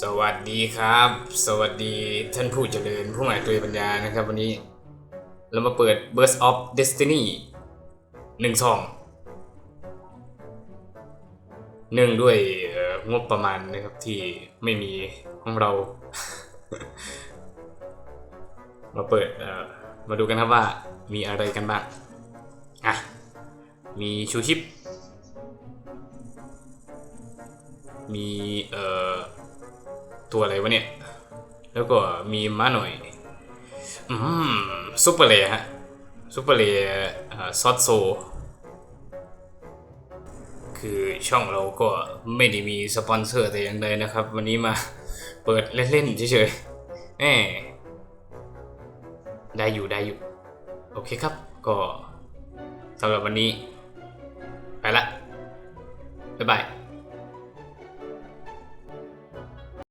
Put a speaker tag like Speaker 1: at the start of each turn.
Speaker 1: สวัสดีครับ สวัสดีท่านผู้เจริญผู้หมายตัวปัญญานะครับวันนี้ เรามาเปิด Burst of Destiny หนึ่งซองเนื่องด้วยงบประมาณนะครับที่ไม่มีของเรา มาเปิดมาดูกันครับว่ามีอะไรกันบ้างอะมีชูชิป มีเอ่อ ตัวอะไรวะเนี่ย แล้วก็มีม้าหน่อย อืมซุปเปอร์เลยฮะซุปเปอร์เลยซอสโซ คือช่องเราก็ไม่ได้มีสปอนเซอร์แต่อย่างใดนะครับ วันนี้มาเปิดเล่นๆเฉยๆแหมได้อยู่ได้อยู่ โอเคครับ ก็สำหรับวันนี้ ไปละ บ๊ายบาย